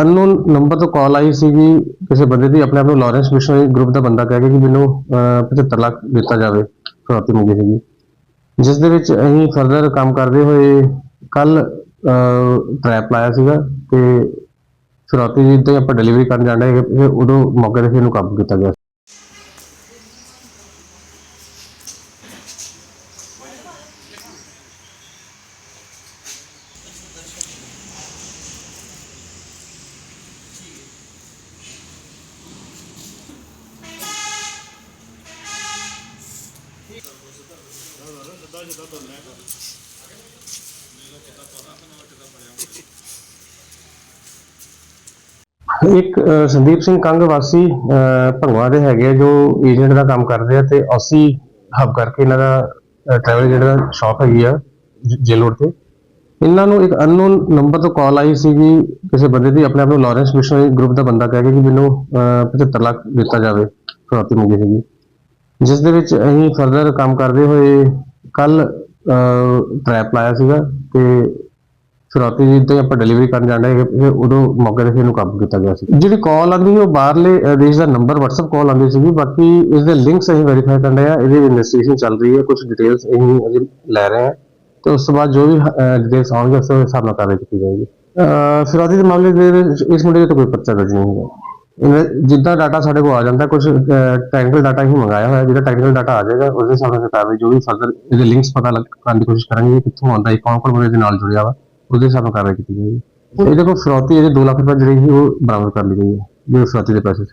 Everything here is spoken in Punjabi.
ਅਨਨੋਨ ਨੰਬਰ ਤੋਂ ਕਾਲ ਆਈ ਸੀਗੀ ਕਿਸੇ ਬੰਦੇ ਦੀ ਆਪਣੇ ਆਪ ਨੂੰ ਲਾਰੈਂਸ ਮਿਸ਼ਨਰੀ ਗਰੁੱਪ ਦਾ ਬੰਦਾ ਕਹਿ ਕੇ ਕਿ ਮੈਨੂੰ 75 ਲੱਖ ਦਿੱਤਾ ਜਾਵੇ ਫਰੋਤੀ ਮੰਗੀ ਸੀਗੀ। ਜਿਸ ਦੇ ਵਿੱਚ ਅਸੀਂ ਫਰਦਰ ਕੰਮ ਕਰਦੇ ਹੋਏ ਕੱਲ ਟਰੈਪ ਲਾਇਆ ਸੀਗਾ ਤੇ ਫਰੋਤੀ ਜੀ ਹੀ ਆਪਾਂ ਡਿਲੀਵਰੀ ਕਰਨ ਜਾਂਦੇ ਹੈਗੇ ਫਿਰ ਉਦੋਂ ਮੌਕੇ ਤੇ ਫਿਰ ਇਹਨੂੰ ਕਾਬੂ ਕੀਤਾ ਗਿਆ। ਇੱਕ ਸੰਦੀਪ ਸਿੰਘ ਕੰਗ ਵਾਸੀ ਭੰਗਵਾ ਦੇ ਹੈਗੇ ਜੋ ਏਜੰਟ ਦਾ ਕੰਮ ਕਰਦੇ ਆ ਤੇ ਅਸੀਂ ਹੱਬ ਕਰਕੇ ਇਹਨਾਂ ਦਾ ਟਰੈਵਲ ਏਜੰਟ ਦਾ ਸ਼ਾਪ ਹੈਗੀ ਆ ਜੇਲ ਤੇ। ਇਹਨਾਂ ਨੂੰ ਇੱਕ ਅਨਨੋਨ ਨੰਬਰ ਤੋਂ ਕਾਲ ਆਈ ਸੀਗੀ ਕਿਸੇ ਬੰਦੇ ਦੀ ਆਪਣੇ ਆਪ ਨੂੰ ਲਾਰੈਂਸ ਮਿਸ਼ਨਰੀ ਗਰੁੱਪ ਦਾ ਬੰਦਾ ਕਹਿ ਕੇ ਕਿ ਮੈਨੂੰ ਅਹ, 75 ਲੱਖ ਦਿੱਤਾ ਜਾਵੇ ਫਰੋਤੀ ਮੰਗੀ ਸੀਗੀ। ਜਿਸ ਦੇ ਵਿੱਚ ਅਸੀਂ ਫਰਦਰ ਕੰਮ ਕਰਦੇ ਹੋਏ ਕੱਲ ਟਰੈਪ ਲਾਇਆ ਸੀਗਾ ਤੇ ਫਰੋਤੀ ਜਿੱਦਾਂ ਹੀ ਆਪਾਂ ਡਿਲੀਵਰੀ ਕਰਨ ਜਾਂਦੇ ਹੈਗੇ ਉਦੋਂ ਮੌਕੇ ਤੇ ਇਹਨੂੰ ਕਾਬੂ ਕੀਤਾ ਗਿਆ ਸੀ। ਜਿਹੜੀ ਕਾਲ ਆਂਦੀ ਉਹ ਬਾਹਰਲੇ ਦੇਸ਼ ਦਾ ਨੰਬਰ WhatsApp ਕਾਲ ਆਂਦੀ ਸੀਗੀ ਬਾਕੀ ਇਸ ਦੇ ਲਿੰਕਸ ਅਸੀਂ ਵੈਰੀਫਾਈ ਕਰ ਰਹੇ ਆ ਇਹਦੀ ਇਨਵੈਸਟੀਗੇਸ਼ਨ ਚੱਲ ਰਹੀ ਹੈ ਕੁਝ ਡਿਟੇਲਸ ਅਸੀਂ ਅਜੇ ਲੈ ਰਹੇ ਹਾਂ। ਤੇ ਉਸ ਤੋਂ ਬਾਅਦ ਜੋ ਵੀ ਡਿਟੇਲਸ ਆਉਣਗੇ ਉਸ ਦੇ ਹਿਸਾਬ ਨਾਲ ਕਾਰਵਾਈ ਕੀਤੀ ਜਾਏਗੀ। ਅਹ, ਦੇ ਮਾਮਲੇ ਦੇ ਇਸ ਮੁੰਡੇ ਤੇ ਕੋਈ ਪਰਚਾ ਦਰਜ ਨਹੀਂ ਹੋਇਆ। ਜਿੱਦਾਂ ਡਾਟਾ ਸਾਡੇ ਕੋਲ ਆ ਜਾਂਦਾ ਕੁਝ ਟੈਕਨੀਕਲ ਡਾਟਾ ਹੀ ਮੰਗਾਇਆ ਹੋਇਆ, ਜਿਹੜਾ ਟੈਕਨੀਕਲ ਡਾਟਾ ਆ ਜਾਏਗਾ ਉਸ ਦੇ ਹਿਸਾਬ ਨਾਲ ਕਾਰਵਾਈ ਜੋ ਵੀ ਫਰਦਰ ਇਹਦੇ ਲਿੰਕਸ ਪਤਾ ਲੱਗ, ਕਰਨ ਦੀ ਕੋਸ਼ਿਸ਼ ਕਰਾਂਗੇ ਕਿ ਕਿੱਥੋਂ ਆਉਂਦਾ ਹੈ ਕੌਣ ਕੌਣ ਬੰਦੇ ਦੇ ਨਾਲ ਜੁੜਿਆ ਵਾ, ਉਹਦੇ ਹਿਸਾਬ ਨਾਲ ਕਾਰਵਾਈ ਕੀਤੀ ਜਾਏਗੀ। ਇਹਦੇ ਕੋਲ ਫਰੌਤੀ ਇਹਦੇ 2 ਲੱਖ ਰੁਪਏ ਜਿਹੜੀ ਸੀ, ਉਹ ਬਰਾਮਦ ਕਰ ਲਈ ਗਈ ਹੈ, ਜੋ ਫਰੌਤੀ ਦੇ ਪੈਸੇ